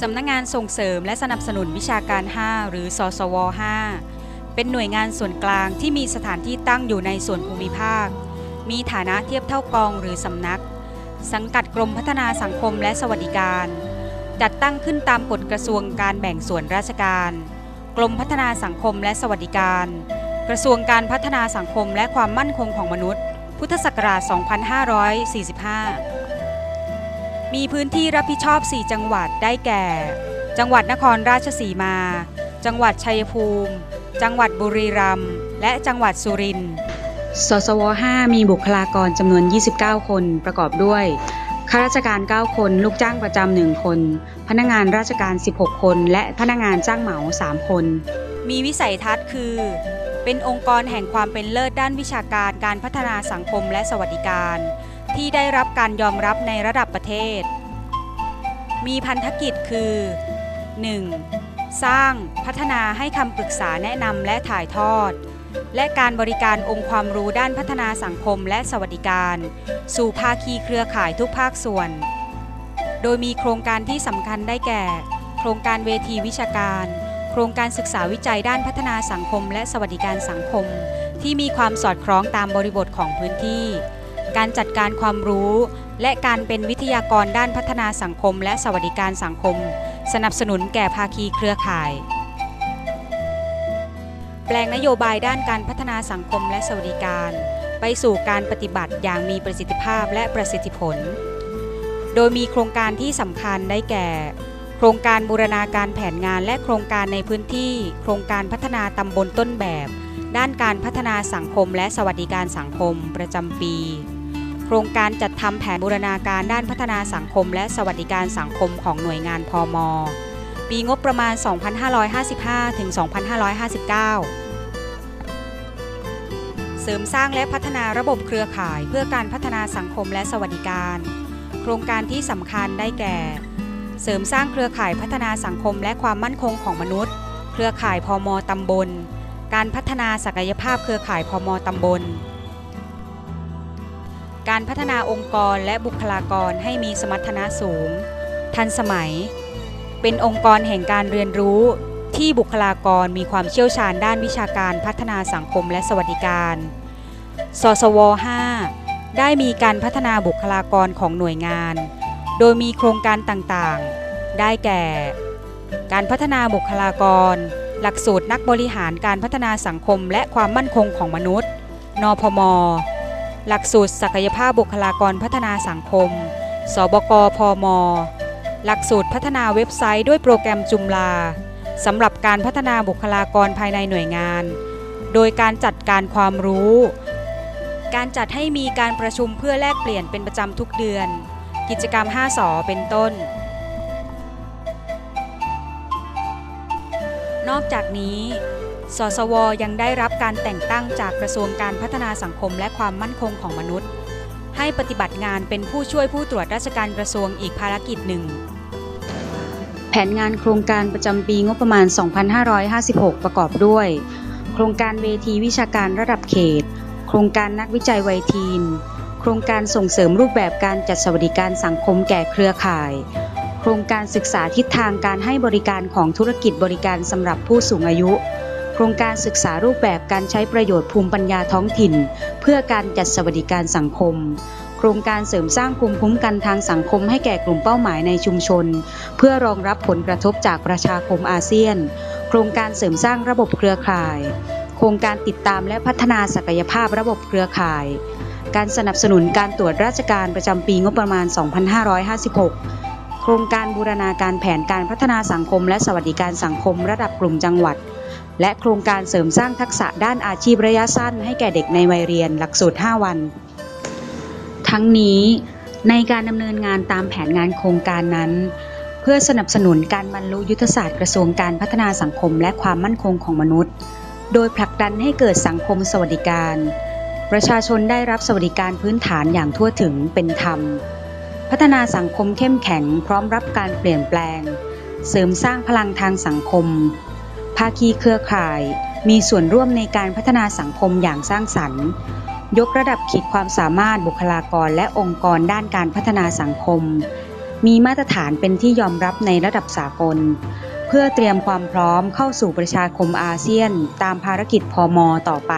สำนักงานส่งเสริมและสนับสนุนวิชาการ 5 หรือ สสว 5 เป็นหน่วยงานส่วนกลางที่มีสถานที่ตั้งอยู่ในส่วนภูมิภาค มีฐานะเทียบเท่ากองหรือสำนัก สังกัดกรมพัฒนาสังคมและสวัสดิการ จัดตั้งขึ้นตามกฎกระทรวงการแบ่งส่วนราชการ กรมพัฒนาสังคมและสวัสดิการ กระทรวงการพัฒนาสังคมและความมั่นคงของมนุษย์ พุทธศักราช 2545 มีพื้นที่รับผิดชอบ 4 จังหวัดได้แก่ จังหวัดนครราชสีมา จังหวัดชัยภูมิ จังหวัดบุรีรัมย์ และจังหวัดสุรินทร์ สสว 5 มีบุคลากรจำนวน 29 คนประกอบด้วยข้าราชการ 9 คน ลูกจ้างประจำ 1 คน พนักงานราชการ 16 คน และพนักงานจ้างเหมา 3 คน มีวิสัยทัศน์คือ เป็นองค์กรแห่งความเป็นเลิศด้านวิชาการการพัฒนาสังคมและสวัสดิการ ที่ได้รับการยอมรับในระดับประเทศ มีพันธกิจคือ 1. สร้างพัฒนาให้คำปรึกษาแนะนำและถ่ายทอด และการบริการองค์ความรู้ด้านพัฒนาสังคมและสวัสดิการ สู่ภาคีเครือข่ายทุกภาคส่วน โดยมีโครงการที่สำคัญได้แก่ โครงการเวทีวิชาการ โครงการศึกษาวิจัยด้านพัฒนาสังคมและสวัสดิการสังคม ที่มีความสอดคล้องตามบริบทของพื้นที่ การจัดการความรู้ และการเป็นวิทยากรด้านพัฒนาสังคม และสวัสดิการสังคม สนับสนุนแก่ภาคีเครือข่าย แปลงนโยบายด้านการพัฒนาสังคมและสวัสดิการ ไปสู่การปฏิบัติอย่างมีประสิทธิภาพและประสิทธิผล โดยมีโครงการที่สำคัญได้แก่ โครงการบูรณาการแผนงานและโครงการในพื้นที่ โครงการพัฒนาตำบลต้นแบบด้านการพัฒนาสังคมและสวัสดิการสังคมประจำปี โครงการจัดทำแผนบูรณาการด้านพัฒนาสังคม และสวัสดิการสังคมของหน่วยงานพมปีงบประมาณ 2555 ถึง 2559 เสริมสร้างและพัฒนาระบบเครือข่ายเพื่อการพัฒนาสังคมและสวัสดิการ โครงการที่สำคัญได้แก่ เสริมสร้างเครือข่ายพัฒนาสังคมและความมั่นคงของมนุษย์ เครือข่ายพมตำบล การพัฒนาศักยภาพเครือข่ายพมตำบล การพัฒนาองค์กรและบุคลากรให้มีสมรรถนะสูง ทันสมัย เป็นองค์กรแห่งการเรียนรู้ที่บุคลากรมีความเชี่ยวชาญด้านวิชาการพัฒนาสังคมและสวัสดิการ สสว 5 ได้มีการพัฒนาบุคลากรของหน่วยงาน โดยมีโครงการต่างๆ ได้แก่ การพัฒนาบุคลากร หลักสูตรนักบริหารการพัฒนาสังคมและความมั่นคงของมนุษย์ นพม หลักสูตรศักยภาพบุคลากรพัฒนาสังคม สบกพม หลักสูตรพัฒนาเว็บไซต์ด้วยโปรแกรมจุมลาสำหรับการพัฒนาบุคลากรภายในหน่วยงาน โดยการจัดการความรู้ การจัดให้มีการประชุมเพื่อแลกเปลี่ยนเป็นประจำทุกเดือน กิจกรรม 5สอเป็นต้น นอกจากนี้ สสวยังได้รับการแต่งตั้งจากกระทรวงการพัฒนาสังคมและความมั่นคงของมนุษย์ ให้ปฏิบัติงานเป็นผู้ช่วยผู้ตรวจราชการกระทรวงอีกภารกิจหนึ่ง แผนงานโครงการประจำปีงบประมาณ 2556 ประกอบด้วย โครงการเวทีวิชาการระดับเขต โครงการนักวิจัยวัยทีน โครงการส่งเสริมรูปแบบการจัดสวัสดิการสังคมแก่เครือข่ายโครงการศึกษาทิศทางการให้บริการของธุรกิจบริการสำหรับผู้สูงอายุ ครงการศึกษารูปแบบการใช้ประโยชน์ภูมิปัญญาท้องถิ่น เพื่อการจัดสวัสดิการสังคม โครงการเสริมสร้างภูมิคุ้มกันทางสังคมให้แก่กลุ่มเป้าหมายในชุมชน เพื่อรองรับผลกระทบจากประชาคมอาเซียน โครงการเสริมสร้างระบบเครือข่าย โครงการติดตามและพัฒนาศักยภาพระบบเครือข่าย การสนับสนุนการตรวจราชการประจำปีงบประมาณ 2556 ครงการบูรณาการแผนการพัฒนาสังคม และสวัสดิการสังคมระดับกลุ่มจังหวัด และโครงการเสริมสร้างทักษะด้านอาชีพระยะสั้น ให้แก่เด็กในวัยเรียนหลักสูตร 5 วัน ทั้งนี้ในการดำเนินงานตามแผนงานโครงการนั้น เพื่อสนับสนุนการบรรลุยุทธศาสตร์กระทรวงการพัฒนาสังคมและความมั่นคงของมนุษย์ โดยผลักดันให้เกิดสังคมสวัสดิการ ประชาชนได้รับสวัสดิการพื้นฐานอย่างทั่วถึงเป็นธรรม พัฒนาสังคมเข้มแข็งพร้อมรับการเปลี่ยนแปลง เสริมสร้างพลังทางสังคม ภาคีเครือข่าย มีส่วนร่วมในการพัฒนาสังคมอย่างสร้างสรรค์ ยกระดับขีดความสามารถบุคลากรและองค์กรด้านการพัฒนาสังคม มีมาตรฐานเป็นที่ยอมรับในระดับสากล เพื่อเตรียมความพร้อมเข้าสู่ประชาคมอาเซียน ตามภารกิจพมอต่อไป